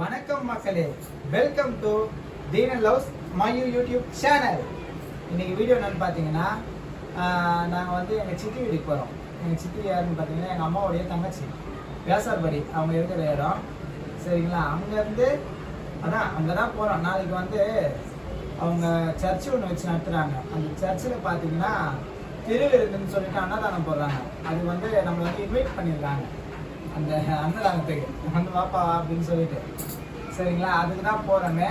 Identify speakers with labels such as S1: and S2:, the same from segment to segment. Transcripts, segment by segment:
S1: வணக்கம் மக்களே. Welcome to Theenan loves Mayu YouTube channel இன்னைக்கு வீடியோ என்னன்னு பார்த்தீங்கன்னா நாங்கள் வந்து எங்கள் சித்தி வீட்டுக்கு போகிறோம் எங்கள் சித்தி யாருன்னு பார்த்தீங்கன்னா எங்கள் அம்மாவுடைய தங்கச்சி வேசார்படி அவங்க இருக்கிற இடம். சரிங்களா? அங்கேருந்து அதான் அங்கே தான் போகிறோம் நாளைக்கு வந்து அவங்க சர்ச்சு ஒன்று வச்சு நடத்துகிறாங்க அந்த சர்ச்சில் பார்த்தீங்கன்னா திருவிருந்துன்னு சொல்லிட்டு அன்னதானம் போடுறாங்க. அது வந்து நம்மளை வந்து இன்வைட் பண்ணியிருக்காங்க அந்த அன்னதானத்துக்கு வந்து வாப்பா அப்படின்னு சொல்லிட்டு. சரிங்களா? அதுக்கு தான் போகிறோமே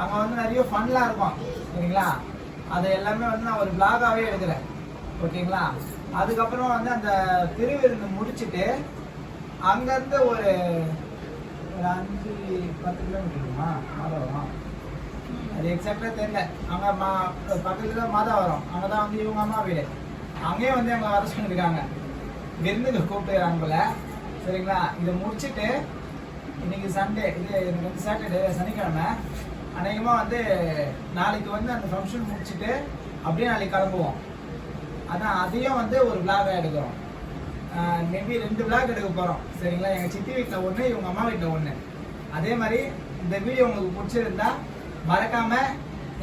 S1: அங்கே வந்து நிறைய ஃபன்லாம் இருக்கும். சரிங்களா? அதை எல்லாமே வந்து நான் ஒரு பிளாகாகவே எடுக்கிறேன். ஓகேங்களா? அதுக்கப்புறம் வந்து அந்த திருவிருந்து முடிச்சுட்டு அங்கேருந்து ஒரு ஒரு அஞ்சு பத்து கிலோமீட்டருமா இருக்குமா? மாதவரம்? அது எக்ஸாக்டாக தெரியல. அங்கே மா பக்கத்தில் மாதா வரும் அங்கே தான் வந்து இவங்க அம்மா வீடு. அங்கேயும் வந்து எங்களை வர சொல்லியிருக்காங்க விருந்துக்கு கூப்பிட்டுறாங்க போல சரிங்களா? இதை முடிச்சுட்டு இன்னைக்கு சண்டே இது எனக்கு வந்து சாட்டர்டே சனிக்கிழமை. அநேகமாக வந்து நாளைக்கு வந்து அந்த ஃபங்க்ஷன் முடிச்சுட்டு அப்படியே நாளைக்கு கிளம்புவோம். அதான் அதையும் வந்து ஒரு விளாகாக எடுக்கிறோம். மேபி ரெண்டு விளாக் எடுக்க போகிறோம் சரிங்களா? எங்கள் சித்தி வீட்டில் ஒன்று இவங்க அம்மா வீட்டில் ஒன்று அதே மாதிரி இந்த வீடியோ உங்களுக்கு பிடிச்சிருந்தா மறக்காமல்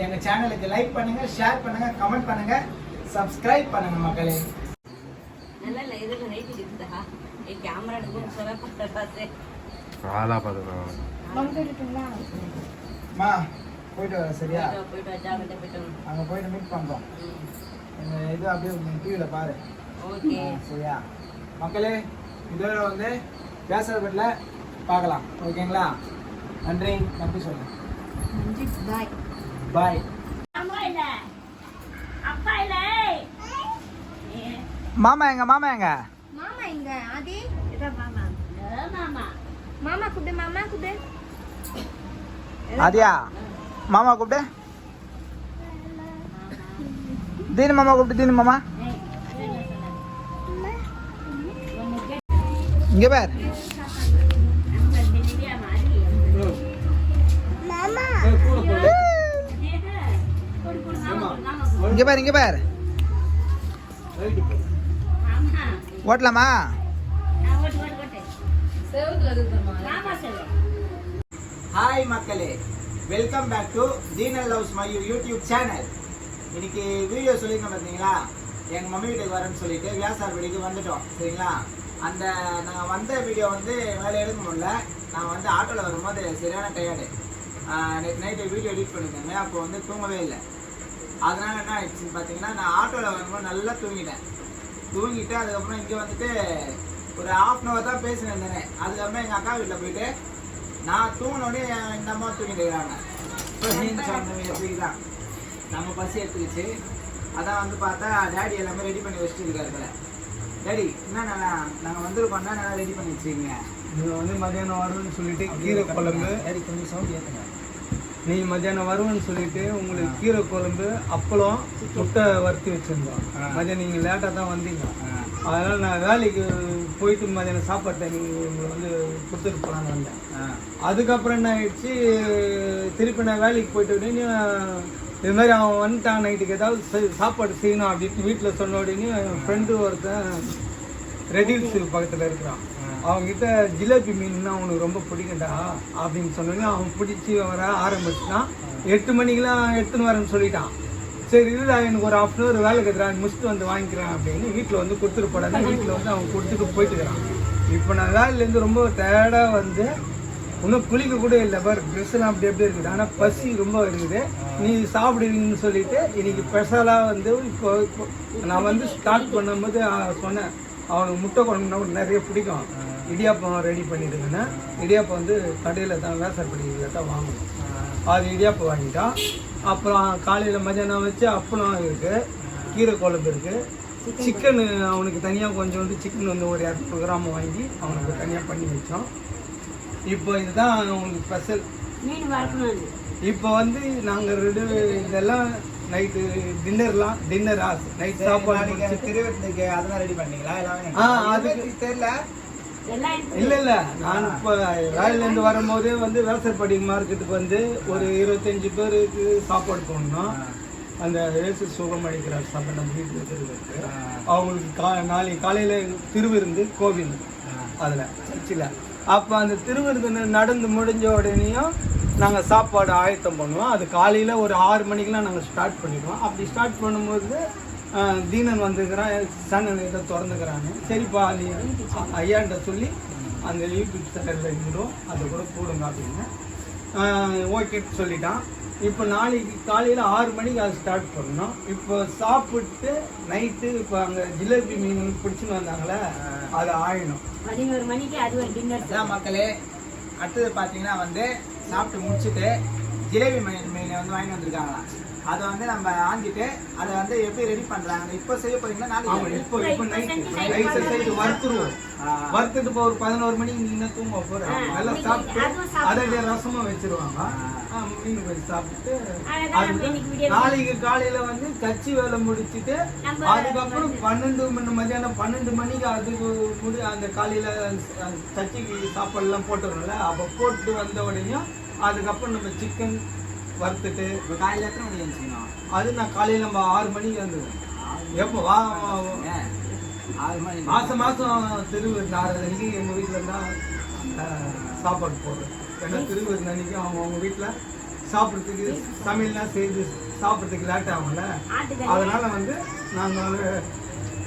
S1: எங்கள் சேனலுக்கு லைக் பண்ணுங்கள் ஷேர் பண்ணுங்கள் கமெண்ட் பண்ணுங்கள் சப்ஸ்கிரைப் பண்ணுங்கள் மக்களே
S2: நல்லா இல்லை இதில் நைட்டு இருக்குதா ஏ கேமரா எடுக்கும் சொல்ல பார்த்து
S3: ஆளா பார்த்துக்கலாம்
S1: மா போயிட்டு வர சரியா
S2: போயிட்டு வச்சா கிட்ட போயிட்டு
S1: அங்கே போயிட்டு மீட் பண்ணுறோம் இந்த இது அப்படியே டிவியில் பாரு
S2: ஓகே
S1: சரியா மக்களே இதோட வந்து பேசுறதுல பார்க்கலாம் ஓகேங்களா நன்றி நன்றி சொல்லுங்க
S2: பாய்
S1: பாய்
S2: அம்மா இல்ல அப்பா இல்ல
S1: மாமா எங்க மாமா எங்க
S4: எங்க ஆதி?
S2: மாமா. மாமா.
S4: மாமா கூப்பிடு மாமா கூப்பிடு.
S1: ஆதியா மாமா கூப்பிட்டு தீனு மாமா கூப்பிட்டு தீனு மாமா. இங்க பார்.
S4: மாமா.
S1: இங்க பார் இங்க பார். ஓட்டலாமா? ஹாய் மக்களே. Welcome back to Theenal loves my YouTube channel இன்னைக்கு வீடியோ சொல்லியிருக்கோம் பார்த்தீங்களா? எங்கள் மம்மி வீட்டுக்கு வரேன்னு சொல்லிட்டு வியாசார் வீட்டுக்கு வந்துட்டோம். சரிங்களா? அந்த நாங்கள் வந்த வீடியோ வந்து வேலை எடுக்க முடியல. நான் வந்து ஆட்டோவில் வரும்போது சரியான டயர்டு நேற்று நைட்டு வீடியோ எடிட் பண்ணியிருந்தேங்க அப்போ வந்து தூங்கவே இல்லை. அதனால என்ன ஆயிடுச்சுன்னு பார்த்தீங்கன்னா நான் ஆட்டோவில் வரும்போது நல்லா தூங்கிட்டேன். தூங்கிட்டு அதுக்கப்புறம் இங்கே வந்துட்டு ஒரு ஹாஃப் அன் ஹவர் தான் பேசினேன் இருந்தேனே அதுக்கப்புறம் எங்கள் அக்கா வீட்டில் போயிட்டு நான் தூங்கினோடனே இந்த அம்மா தூங்கிட்டு இருக்கிறாங்க எப்படி தான் நம்ம பசி எடுத்துக்கிச்சு. அதான் வந்து பார்த்தா டேடி எல்லாமே ரெடி பண்ணி வச்சுட்டு இருக்காரு டேடி என்ன நாங்கள் வந்திருக்கோம்னா நல்லா ரெடி பண்ணி வச்சுருக்கீங்க?
S5: நீ வந்து மதியானம் வருவேன்னு சொல்லிட்டு கீரை குழம்பு.
S1: டேடி கொஞ்சம் சவுண்ட் ஏற்றுங்க
S5: நீ மதியானம் வருவேன்னு சொல்லிட்டு உங்களுக்கு கீரை குழம்பு அப்பளம் முட்டை வறுத்து வச்சிருந்தோம். மதியானம் நீங்கள் லேட்டாக தான் வந்தீங்க. அதனால நான் வேலைக்கு போயிட்டு மதியானம் சாப்பாட்டை நீங்கள் உங்களை வந்து கொடுத்துட்டு போகலான்னு வந்தேன். அதுக்கப்புறம் என்ன ஆயிடுச்சு திருப்பி நான் வேலைக்கு போயிட்டு உடனே இது மாதிரி அவன் வந்துட்டான் நைட்டுக்கு ஏதாவது சாப்பாடு செய்யணும் அப்படின்னு வீட்டில் சொன்ன உடனே என் ஃப்ரெண்டு ஒருத்தன் ரெடில்ஸ் பக்கத்தில் இருக்கிறான். அவன்கிட்ட ஜிலேபி மீன்னா அவனுக்கு ரொம்ப பிடிக்கும்டா அப்படின்னு சொன்னோன்னே அவன் பிடிச்சி வர ஆரம்பிச்சுட்டான் எட்டு மணிக்கெலாம் எடுத்துன்னு வரேன்னு சொல்லிட்டான். சரி இல்லை எனக்கு ஒரு ஹாஃப் அன் அவர் வேலை கத்துறான் முடிச்சுட்டு வந்து வாங்கிக்கிறேன் அப்படின்னு வீட்டில் வந்து கொடுத்துட்டு போடாது வீட்டில் வந்து அவன் கொடுத்துட்டு போயிட்டுக்கிறான் இப்போ நான் வேலையிலேருந்து ரொம்ப டயர்டாக வந்து இன்னும் குளிக்க கூட இல்லை பார் ட்ரெஸ்லாம் அப்படி அப்படியே இருக்குது. ஆனால் பசி ரொம்ப இருக்குது. நீ சாப்பிடுவீங்கன்னு சொல்லிட்டு இன்னைக்கு ஸ்பெஷலாக வந்து இப்போ நான் வந்து ஸ்டார்ட் பண்ணும்போது சொன்னேன். அவனுக்கு முட்டை குழம்புனா நிறைய பிடிக்கும். இடியாப்பம் ரெடி பண்ணிடுங்கன்னு இடியாப்பம் வந்து கடையில் தான் வேசப்படியில் தான் வாங்கணும். அது இடியாப்பம் வாங்கிட்டான். அப்புறம் காலையில் மதியானம் வச்சு அப்பளம் இருக்குது கீரை குழம்பு இருக்குது சிக்கனு அவனுக்கு தனியாக கொஞ்சோண்டு சிக்கன் வந்து ஒரு இரநூறு கிராம் வாங்கி அவனுக்கு தனியாக பண்ணி வச்சோம். இப்போ இதுதான் அவங்களுக்கு ஸ்பெஷல் இப்போ வந்து நாங்கள் ரெண்டு இதெல்லாம் நைட்டு டின்னர்லாம் டின்னர் நைட் சாப்பாடு
S1: திருவிருந்துக்கு அதெல்லாம் ரெடி பண்ணீங்களா? எல்லாமே
S5: ஆ, அதுக்கு-
S1: தெரியல.
S5: இல்ல இல்ல. நான் இப்போ வேலையிலேருந்து வரும்போதே வந்து வேசற்படி மார்க்கெட்டுக்கு வந்து ஒரு இருபத்தஞ்சு பேருக்கு சாப்பாடு போடணும். அந்த இயேசு சுகம் அளிக்கிறார் சபை நம்ம வீட்டில் இருக்கிறதுக்கு அவங்களுக்கு கா நாளைக்கு காலையில் திருவிருந்து கோவில் அதில் சர்ச்சில்.
S6: அப்போ அந்த திருவிருந்தினர் நடந்து முடிஞ்ச உடனேயும் நாங்கள் சாப்பாடு ஆயத்தம் பண்ணுவோம். அது காலையில் ஒரு ஆறு மணிக்கெலாம் நாங்கள் ஸ்டார்ட் பண்ணிடுவோம். அப்படி ஸ்டார்ட் பண்ணும்போது தீனன் வந்துக்கிறான் சன்னன் இதை திறந்துக்கிறாங்க சரிப்பா நீ ஐயாண்ட சொல்லி அந்த யூடியூப் சேனலில் இருந்தோம் அதை கூட போடுங்க அப்படின்னு. ஓகே சொல்லிட்டான். இப்போ நாளைக்கு காலையில் ஆறு மணிக்கு அது ஸ்டார்ட் பண்ணோம் இப்போ சாப்பிட்டு நைட்டு இப்போ அங்கே ஜிலேபி மீன் பிடிச்சின்னு வந்தாங்களே அது ஆயிடும்
S4: பதினோரு மணிக்கு அது ஒரு டின்னர்
S1: மக்களே அடுத்தது பார்த்தீங்கன்னா வந்து சாப்பிட்டு முடிச்சுட்டு ஜிலேபி மீன் மீனை வந்து வாங்கி வந்திருக்காங்களாம் அதை வந்து நம்ம ஆஞ்சிட்டு அதை வந்து எப்படி ரெடி பண்றாங்க? இப்போ செய்ய போறீங்களா?
S6: ஆமாம்
S1: நாளைக்கு
S6: இப்போ இப்போ நைட்டு நைட்டு சைடு வறுத்துருவோம் வறுத்துட்டு இப்போ ஒரு பதினோரு மணிக்கு நீங்க தூங்க போகிறோம் நல்லா சாப்பிட்டு அதை ரசமாக வச்சிருவாங்க. மீன் போய் சாப்பிட்டு அது நாளைக்கு காலையில வந்து கச்சி வேலை முடிச்சிட்டு அதுக்கப்புறம் பன்னெண்டு மணி மத்தியானம் பன்னெண்டு மணிக்கு அதுக்கு முடி அந்த காலையில கச்சிக்கு சாப்பாடுலாம் போட்டுறோம்ல அப்போ போட்டு வந்த உடனே அதுக்கப்புறம் நம்ம சிக்கன் வறுத்துட்டு
S1: இப்போ காலையில் எத்தனை மணிக்கு எழுந்துச்சிக்கணும்
S6: அது நான் காலையில நம்ம ஆறு மணிக்கு வந்துடுவேன் எப்போ வா?
S1: ஆறு மணி
S6: மாசம் மாசம் திருவிருந்தாறு அன்னைக்கு எங்க வீட்டுல தான் அஹ், சாப்பாடு போடுறோம் ஏன்னா திருவிருந்த அன்னைக்கு அவங்க அவங்க வீட்டுல சாப்பிட்றதுக்கு சமையல்லாம் செய்து சாப்பிட்றதுக்கு லேட் ஆகும்ல. அதனால வந்து நாங்க வந்து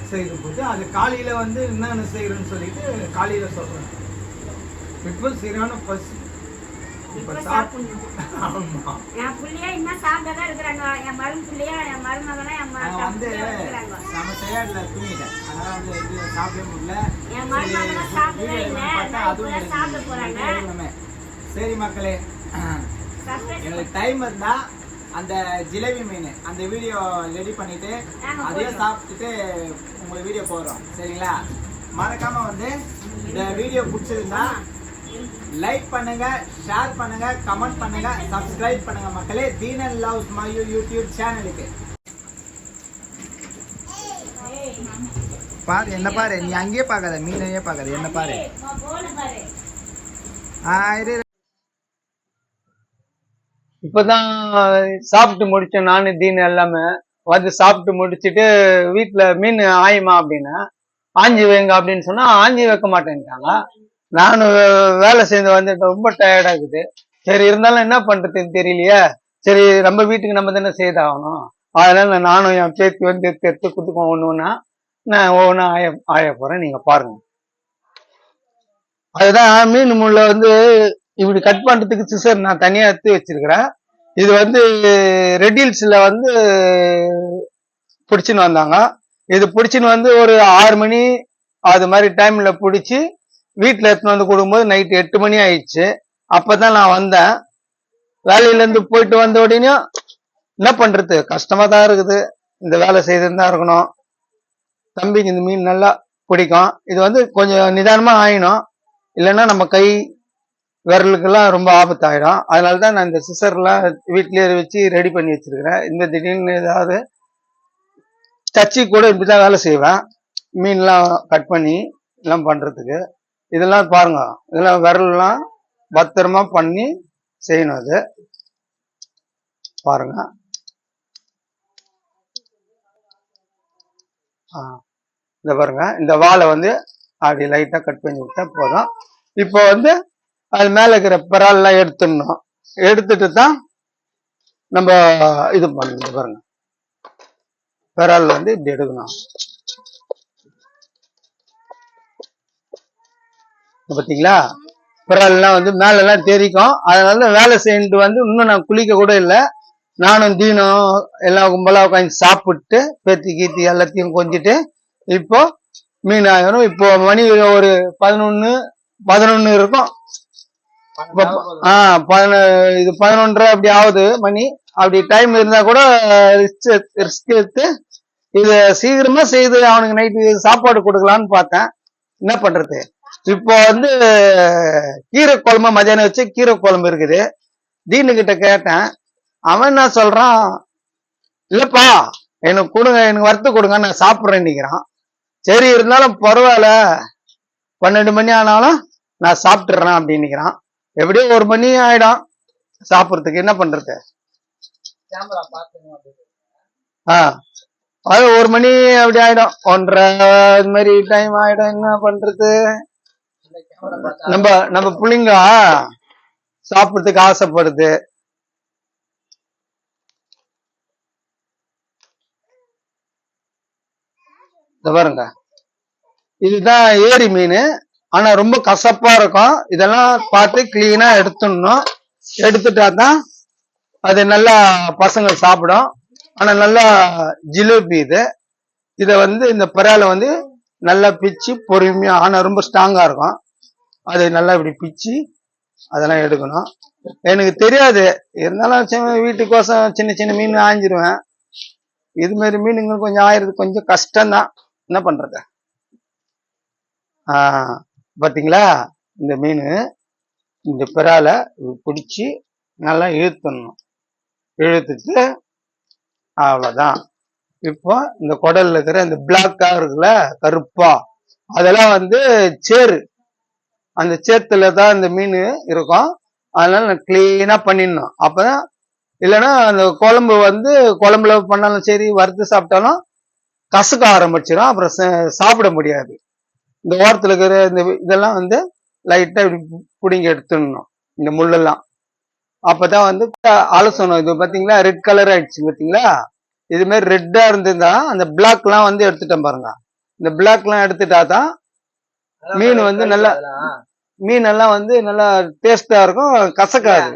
S6: செய்து போட்டு அது காலையில வந்து என்னென்ன செய்யறோம்னு சொல்லிட்டு காலையில சொல்றேன். இப்போ சரியான பசி. இப்போ சாப்பிட்டு
S4: என் புள்ளையா இன்னும் சாப்பிட்டதான் இருக்கிறாங்க. என் மரும புள்ளையா என் மருமகனா என்
S1: நான் வந்து
S4: இருக்கிறாங்க.
S1: நம்ம செய்யாடுல தூங்கிட்டேன். அதனால வந்து இது சாப்பிடவே முடியல.
S4: என் மருமகனா சாப்பிடவே இல்லை.
S1: அதுவும்
S4: சாப்பிட போறாங்க.
S1: சரி மக்களே. எங்களுக்கு டைம் இருந்தா அந்த ஜிலேபி மீன் அந்த வீடியோ ரெடி பண்ணிட்டு அதையும் சாப்பிட்டுட்டு உங்களுக்கு வீடியோ போடுறோம். சரிங்களா? மறக்காம வந்து இந்த வீடியோ பிடிச்சிருந்தா லைக் பண்ணுங்க ஷேர் பண்ணுங்க கமெண்ட் பண்ணுங்க சப்ஸ்கிரைப் பண்ணுங்க மக்களே. தீனன் லவ்ஸ் மயூ யூடியூப் சேனலுக்கு பாரு என்ன பாரு? நீ அங்கேயே பார்க்காத மீனையே பார்க்காத. என்ன பாரு? ஆ
S6: இப்பதான் சாப்பிட்டு முடிச்சேன் நானு தீன் எல்லாமே வந்து சாப்பிட்டு முடிச்சிட்டு வீட்டுல மீன் ஆயுமா அப்படின்னா ஆஞ்சி வைங்க அப்படின்னு சொன்னா ஆஞ்சி வைக்க மாட்டேன்ட்டாங்க. நானும் வே- வேலை செய்து வந்து ரொம்ப டயர்டா இருக்குது. சரி இருந்தாலும் என்ன பண்றதுன்னு தெரியலையே. சரி நம்ம வீட்டுக்கு நம்ம தானே செய்தாகணும். அதனால நானும் என் பேத்தி வந்து எடுத்து எடுத்து குத்துக்கோம் நான் ஒவ்வொன்றா ஆய ஆய போறேன் நீங்க பாருங்க. அதுதான் மீன் முள்ள வந்து இப்படி கட் பண்றதுக்கு சிசர் நான் தனியா எடுத்து வச்சிருக்கிறேன். இது வந்து ரெட்டில்ஸ்ல வந்து பிடிச்சின்னு வந்தாங்க. இது பிடிச்சின்னு வந்து ஒரு ஆறு மணி அது மாதிரி டைம்ல பிடிச்சி வீட்டில் எடுத்துன்னு வந்து கொடுக்கும்போது நைட் எட்டு மணி ஆயிடுச்சு. அப்பதான் நான் வந்தேன். வேலையிலேருந்து போயிட்டு வந்த உடனே என்ன பண்றது? கஷ்டமா தான் இருக்குது. இந்த வேலை செய்துன்னு தான் இருக்கணும். தம்பிக்கு இந்த மீன் நல்லா பிடிக்கும். இது வந்து கொஞ்சம் நிதானமா ஆயிடும். இல்லைன்னா நம்ம கை விரலுக்கெல்லாம் ரொம்ப ஆபத்தாயிடும். அதனால தான் நான் இந்த சிசர்லாம் வீட்லயே வச்சு ரெடி பண்ணி வச்சிருக்கிறேன். இந்த திடீர்னு ஏதாவது தச்சு கூட இப்படிதான் வேலை செய்வேன். மீன்லாம் கட் பண்ணி எல்லாம் பண்ணுறதுக்கு இதெல்லாம் பாருங்க. இதெல்லாம் விரல்லாம் பத்திரமா பண்ணி செய்யணும் அது. பாருங்க. இந்த பாருங்க. இந்த வாழை வந்து அப்படி லைட்டா கட் பண்ணி விட்டா போதும். இப்போ வந்து அது மேல இருக்கிற பிறால்லாம் எடுத்துடணும். எடுத்துட்டு தான் நம்ம இது பண்ணணும். பாருங்க. பிறால் வந்து இப்படி எடுக்கணும். பார்த்தீங்களா பாத்தீங்களா? பிறல்லாம் வந்து மேலெல்லாம் தெரிக்கும் அதனால வேலை செய்யிட்டு வந்து இன்னும் நான் குளிக்க கூட இல்லை. நானும் தீனும் எல்லாம் கும்பலாக உட்காந்து சாப்பிட்டு பேத்தி கீத்தி எல்லாத்தையும் கொஞ்சிட்டு இப்போ மீன் ஆயிரும் இப்போ மணி ஒரு பதினொன்று பதினொன்று இருக்கும். ஆ பதின இது பதினொன்றரை அப்படி ஆகுது மணி. அப்படி டைம் இருந்தா கூட ரிஸ்க் எடுத்து இதை சீக்கிரமா செய்து அவனுக்கு நைட்டு சாப்பாடு கொடுக்கலான்னு பார்த்தேன். என்ன பண்றது? இப்போ வந்து கீரை குழம்பு மதியானம் வச்சு கீரை குழம்பு இருக்குது. தீனு கிட்ட கேட்டேன். அவன் என்ன சொல்றான்? இல்லப்பா எனக்கு கொடுங்க எனக்கு வறுத்து கொடுங்க நான் சாப்பிட்றேன் நிக்கிறான். சரி இருந்தாலும் பரவாயில்ல. பன்னெண்டு மணி ஆனாலும் நான் சாப்பிட்டுறேன் அப்படின்னுக்கிறான் எப்படியோ ஒரு மணி ஆயிடும் சாப்பிட்றதுக்கு. என்ன பண்றது? ஆ அது ஒரு மணி அப்படி ஆயிடும். ஒன்றரை இது மாதிரி டைம் ஆயிடும். என்ன பண்றது? நம்ம நம்ம பிள்ளைங்க சாப்பிடுறதுக்கு ஆசைப்படுது. இத பாருங்க. இதுதான் ஏரி மீன். ஆனா ரொம்ப கசப்பா இருக்கும். இதெல்லாம் பார்த்து கிளீனா எடுத்துடணும். எடுத்துட்டா தான் அது நல்லா பசங்க சாப்பிடும். ஆனா நல்லா ஜிலேபி இது. இதை வந்து இந்த பறால வந்து நல்லா பிச்சு பொறுமையா ஆனா ரொம்ப ஸ்ட்ராங்கா இருக்கும். அதை நல்லா இப்படி பிச்சு அதெல்லாம் எடுக்கணும். எனக்கு தெரியாது. இருந்தாலும் வீட்டுக்கோசம் சின்ன சின்ன மீன் ஆஞ்சிருவேன் இது மாதிரி மீனுங்க கொஞ்சம் ஆயிரது கொஞ்சம் கஷ்டம்தான். என்ன பண்றது? ஆஹ் பாத்தீங்களா? இந்த மீன் இந்த பிறால பிடிச்சி நல்லா இழுத்துடணும். இழுத்துட்டு அவ்வளோதான் இப்போ இந்த குடல்ல இருக்கிற இந்த பிளாக்கா இருக்குல்ல கருப்பா அதெல்லாம் வந்து சேரு. அந்த சேத்துல தான் இந்த மீன் இருக்கும். அதனால நான் கிளீனாக பண்ணிடணும். அப்பதான் இல்லைன்னா அந்த குழம்பு வந்து குழம்புல பண்ணாலும் சரி வறுத்து சாப்பிட்டாலும் கசக்க ஆரம்பிச்சிடும். அப்புறம் சாப்பிட முடியாது. இந்த ஓரத்தில் இருக்கிற இந்த இதெல்லாம் வந்து லைட்டாக இப்படி பிடுங்கி எடுத்துடணும். இந்த முள்ளெல்லாம். அப்போ தான் வந்து அலசணும். இது பார்த்தீங்களா ரெட் கலர் ஆயிடுச்சு பார்த்தீங்களா இதுமாரி ரெட்டாக இருந்திருந்தா அந்த பிளாக்லாம் வந்து எடுத்துட்டேன் பாருங்க. இந்த பிளாக்லாம் எடுத்துட்டா தான் மீன் வந்து நல்லா மீன் எல்லாம் வந்து நல்லா டேஸ்டா இருக்கும் கசக்காது.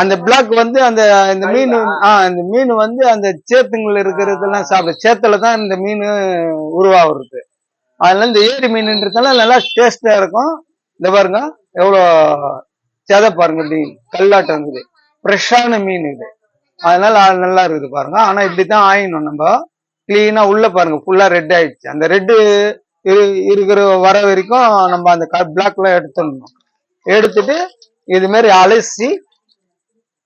S1: அந்த பிளாக் வந்து
S6: அந்த இந்த மீன் ஆ இந்த மீன் வந்து அந்த சேத்துங்கள்ல இருக்கிறதெல்லாம் சாப்பிடும் சேத்துல தான் இந்த மீன் உருவாகுறது. அதனால இந்த ஏரி மீன்ன்றதெல்லாம் நல்லா டேஸ்டா இருக்கும். இந்த பாருங்க எவ்வளோ செதை பாருங்க இப்படி கல்லாட்டம் இருக்குது. ஃப்ரெஷ்ஷான மீன் இது. அதனால அது நல்லா இருக்குது பாருங்க. ஆனா இப்படித்தான் ஆயிடணும் நம்ம. கிளீனா உள்ள பாருங்க ஃபுல்லா ரெட் ஆயிடுச்சு. அந்த ரெட்டு இருக்கிற வர வரைக்கும் நம்ம அந்த பிளாக்ல எடுத்துடணும். எடுத்துட்டு இது மாதிரி அலசி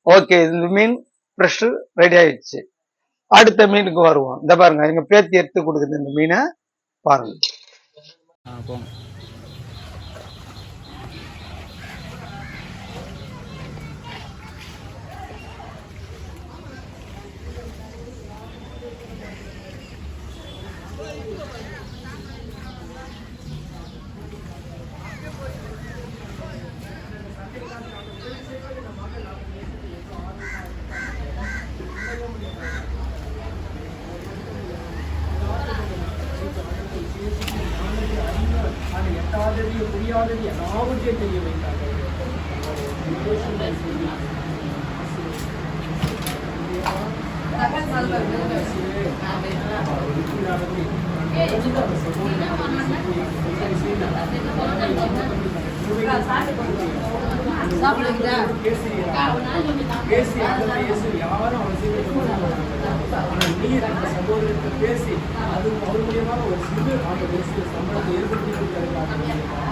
S6: ஓகே இந்த மீன் ஃப்ரெஷ் ரெடி ஆயிடுச்சு. அடுத்த மீனுக்கு வருவோம். இந்த பாருங்க எங்க பேத்தி எடுத்து கொடுக்குது இந்த மீனை பாருங்க.
S7: பூஜை செய்ய வைத்தார்கள் பேசி அதை பேசி யாரும் அவசியம் நீ நம்ம சகோதரத்தை பேசி அது மறுபடியமாக ஒரு சிறு அந்த சம்பளத்தை ஏற்படுத்தி கொடுத்தாரு